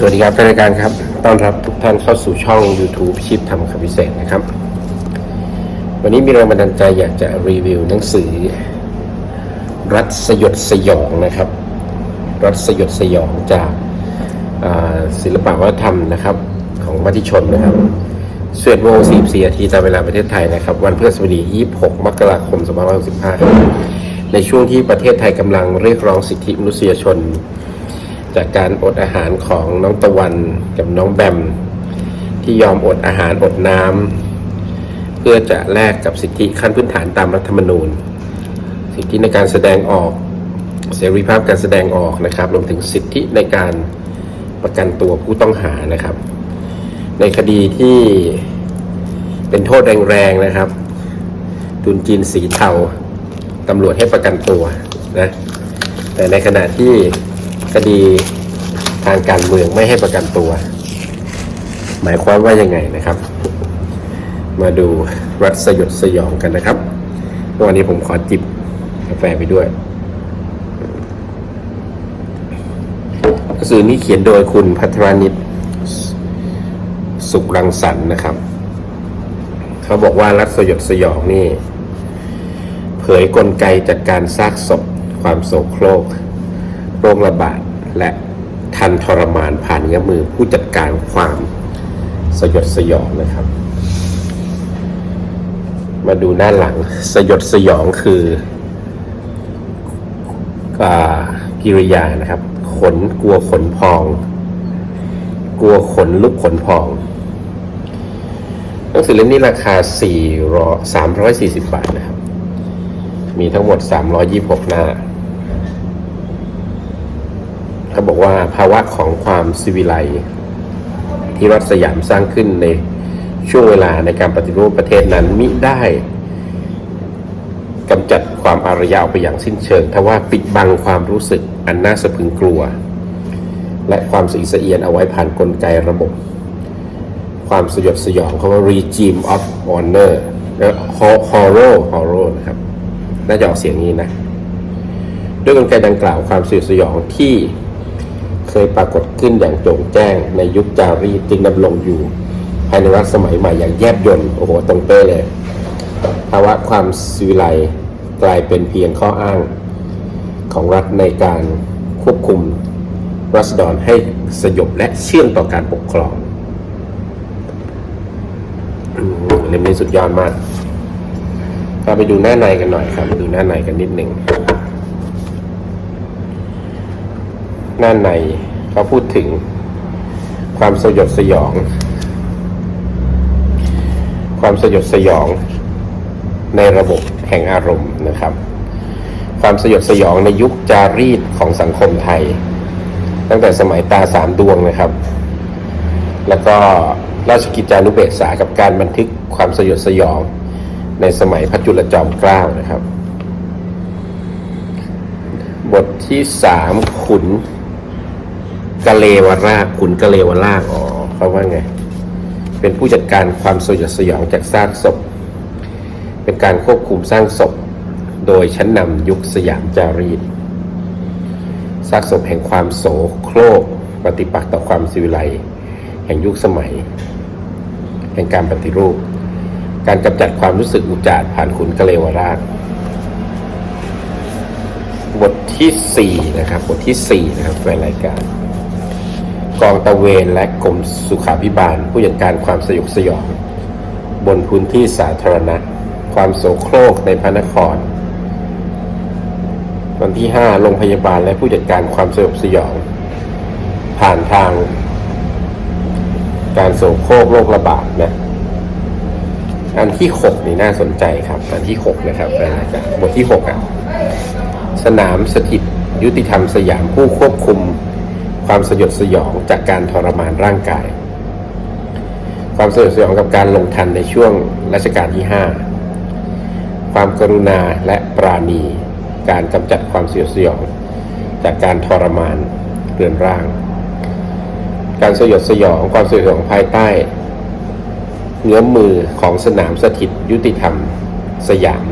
สวัสดีครับรายการครับ ต้อนรับทุกท่านเข้าสู่ช่อง YouTube ชีพทำคำพิเศษนะครับ วันนี้มีแรงบันดาลใจอยากจะรีวิวหนังสือ รัฐสยดสยองนะครับ รัฐสยดสยองจากศิลปะวัฒนธรรมนะครับ ของมติชนนะครับเสวดโมง44นาทีตามเวลาประเทศไทยนะครับ วันพฤหัสบดี 26 มกราคม2565ครับในช่วงที่ประเทศไทยกำลังเรียกร้องสิทธิมนุษยชน จากการอดอาหารของน้องตะวันกับน้องแบม ที่ยอมอดอาหารอดน้ำเพื่อจะแลกกับสิทธิขั้นพื้นฐานตามรัฐธรรมนูญ สิทธิในการแสดงออกเสรีภาพการแสดงออกนะครับรวมถึงสิทธิในการประกันตัวผู้ต้องหานะครับ ในคดีที่เป็นโทษแรงๆนะครับทุนจีนสีเทาตำรวจให้ประกันตัวนะแต่ในขณะที่ คดีทางการเมืองไม่ให้ประกันตัว หมายความว่ายังไงนะครับ มาดูรัฐสยดสยองกันนะครับวันนี้ผมขอจิบกาแฟไปด้วยหนังสือนี้เขียนโดยคุณพัทรนิตสุขรังสรรค์นะครับ เขาบอกว่ารัฐสยดสยองนี่ เผยกลไกจัดการซากศพความโศกโครก โรคระบาดและทันทรมานผ่านเงื้อมือผู้จัดการความสยดสยองนะครับ มาดูหน้าหลังสยดสยองคือกิริยานะครับ ขนกลัวขนพอง กลัวขนลุกขนพองหนังสือเล่มนี้ราคา4 340 บาทนะครับ มีทั้งหมด 326 หน้า เขาบอกว่าภาวะของความสิวิไลซ์ที่รัฐสยามสร้างขึ้นในช่วงเวลาในการปฏิรูปประเทศนั้นมิได้กำจัดความอารยะออกไปอย่างสิ้นเชิงทว่าปิดบังความรู้สึกอันน่าสะพึงกลัว และความสะอิสะเอียนเอาไว้ผ่านนกลไกระบบ ความสยดสยองเขาว่า regime of honor และ horror horror นะครับ น่าจะออกเสียงนี้นะ ด้วยกลไกดังกล่าวความสยดสยองที่ เคยปรากฏขึ้นอย่างโจ่งแจ้งในยุคจารีตจึงดำรงอยู่ ภายในรัฐสมัยใหม่อย่างแยบยลโอ้โหตรงเป๊ะเลย ภาวะความสิวิไลกลายเป็นเพียงข้ออ้างของรัฐในการควบคุมรัษฎรให้สยบและเชื่องต่อการปกครองอืมเล่มนี้สุดยอดมากเราไปดูหน้าในกันหน่อยครับ ดูหน้าในกันนิดหนึ่ง หน้าในเขาพูดถึงความสยดสยอง ความสยดสยองในระบบแห่งอารมณ์นะครับ ความสยดสยองในยุคจารีตของสังคมไทย ตั้งแต่สมัยตาสามดวงนะครับ แล้วก็ราชกิจจานุเบกษากับการบันทึกความสยดสยองในสมัยพระจุลจอมเกล้านะครับ บทที่สามขุน กะเลวราชขุนกะเลวราชอ๋อเขาว่าไง เป็นผู้จัดการความสยดสยองจากซากศพ เป็นการควบคุมสร้างศพ โดยชั้นนำยุคสยามจารีตซากศพแห่งความโสโครกปฏิปักษ์ต่อความสิวิไลแห่งยุคสมัย แห่งการปฏิรูป การกำจัดความรู้สึกอุจจารผ่านขุนกะเลวราชบทที่สี่นะครับ บทที่สี่นะครับแฟนรายการ กองตะเวนและกรมสุขาภิบาล ผู้จัดการความสยดสยอง บนพื้นที่สาธารณะ ความโสโครกในพระนคร วันที่ 5 โรงพยาบาลและผู้จัดการความสยดสยอง ผ่านทาง การโสโครกโรคระบาดนะอันที่ 6 นี่น่าสนใจครับ อันที่ 6 นะครับนรายการบทที่6อะสนามสถิตยุติธรรมสยามผู้ควบคุม ความสยดสยองจากการทรมานร่างกาย ความสยดสยองกับการลงทันในช่วงรัชกาลที่ 5 ความกรุณาและปราณี การกำจัดความสยดสยอง จากการทรมานเรือนร่าง การสยดสยองความสยดสยองภายใต้เงื้อมมือของสนามสถิตยุติธรรม สยาม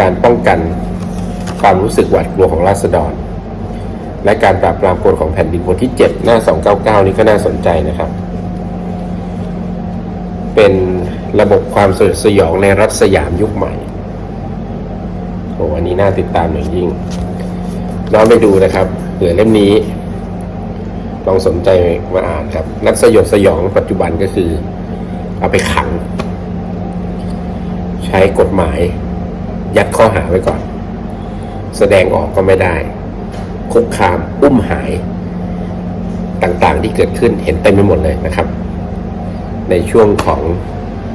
การป้องกันความรู้สึกหวาดกลัวของราษฎร และการปราบปรามกลของแผ่นดินบทที่ 7 หน้า 299 นี้ก็น่าสนใจนะครับ เป็นระบบความสยดสยองในรัฐสยามยุคใหม่โอ้อันนี้น่าติดตามอย่างยิ่งลองไปดูนะครับเผื่อเล่มนี้ ลองสนใจมาอ่านครับ นักสยดสยองปัจจุบันก็คือ เอาไปขัง ใช้กฎหมาย ยัดข้อหาไว้ก่อน แสดงออกก็ไม่ได้ คุกคาม อุ้มหาย ต่างๆที่เกิดขึ้นเห็นเต็มไปหมดเลยนะครับ ในช่วงของ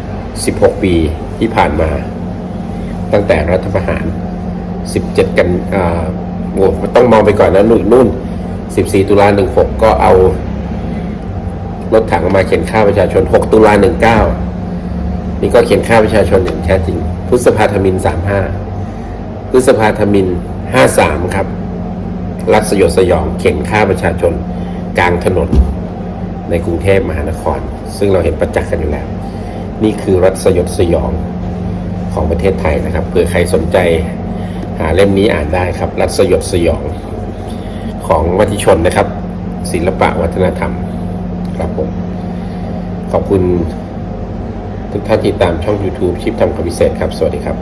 16 ปีที่ผ่านมา ตั้งแต่รัฐประหาร 17 กันอ่าโอ้ต้องมองไปก่อนนะนุ่ยนุ่น 14 ตุลา16 ก็เอารถถังมาเขียนฆ่าประชาชน 6 ตุลา19 นี่ก็เขียนฆ่าประชาชนอย่างแท้จริงพฤษภาธมิน 35พฤษภาธมิน 53 ครับ รัฐสยดสยองเข็นฆ่าประชาชนกลางถนนในกรุงเทพมหานคร ซึ่งเราเห็นประจักษ์กันอยู่แล้ว นี่คือรัฐสยดสยองของประเทศไทยนะครับเผื่อใครสนใจหาเล่มนี้อ่านได้ครับ รัฐสยดสยองของมติชนนะครับ ศิลปะวัฒนธรรมครับผมขอบคุณทุกท่านที่ตามช่อง YouTube ชิปทำคำพิเศษครับ สวัสดีครับ